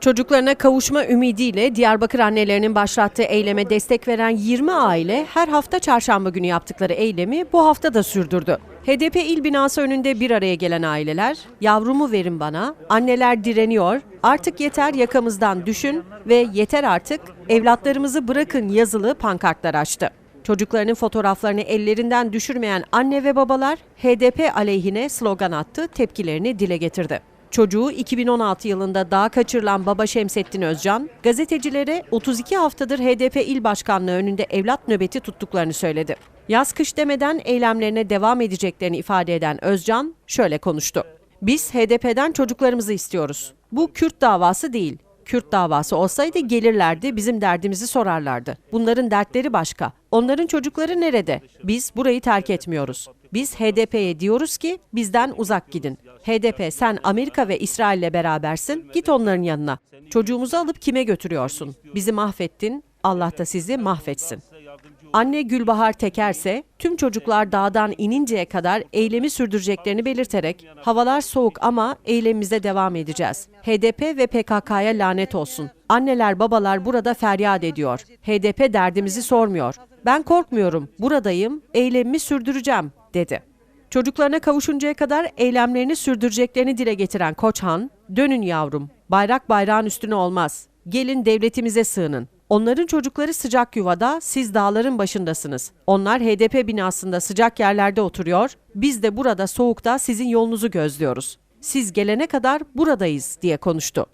Çocuklarına kavuşma ümidiyle Diyarbakır annelerinin başlattığı eyleme destek veren 20 aile her hafta çarşamba günü yaptıkları eylemi bu hafta da sürdürdü. HDP il binası önünde bir araya gelen aileler, yavrumu verin bana, anneler direniyor, artık yeter yakamızdan düşün ve yeter artık evlatlarımızı bırakın yazılı pankartlar açtı. Çocuklarının fotoğraflarını ellerinden düşürmeyen anne ve babalar HDP aleyhine slogan attı, tepkilerini dile getirdi. Çocuğu 2016 yılında dağa kaçırılan baba Şemsettin Özcan, gazetecilere 32 haftadır HDP il başkanlığı önünde evlat nöbeti tuttuklarını söyledi. Yaz kış demeden eylemlerine devam edeceklerini ifade eden Özcan şöyle konuştu. Biz HDP'den çocuklarımızı istiyoruz. Bu Kürt davası değil. Kürt davası olsaydı gelirlerdi, bizim derdimizi sorarlardı. Bunların dertleri başka. Onların çocukları nerede? Biz burayı terk etmiyoruz. Biz HDP'ye diyoruz ki bizden uzak gidin. HDP sen Amerika ve İsrail'le berabersin, git onların yanına. Çocuğumuzu alıp kime götürüyorsun? Bizi mahvettin, Allah da sizi mahvetsin. Anne Gülbahar Tekerse tüm çocuklar dağdan ininceye kadar eylemi sürdüreceklerini belirterek havalar soğuk ama eylemimize devam edeceğiz. HDP ve PKK'ya lanet olsun. Anneler babalar burada feryat ediyor. HDP derdimizi sormuyor. Ben korkmuyorum. Buradayım. Eylemimi sürdüreceğim dedi. Çocuklarına kavuşuncaya kadar eylemlerini sürdüreceklerini dile getiren Koçhan, "Dönün yavrum. Bayrak bayrağın üstüne olmaz. Gelin devletimize sığının. Onların çocukları sıcak yuvada, siz dağların başındasınız. Onlar HDP binasında sıcak yerlerde oturuyor, biz de burada soğukta sizin yolunuzu gözlüyoruz. Siz gelene kadar buradayız." diye konuştu.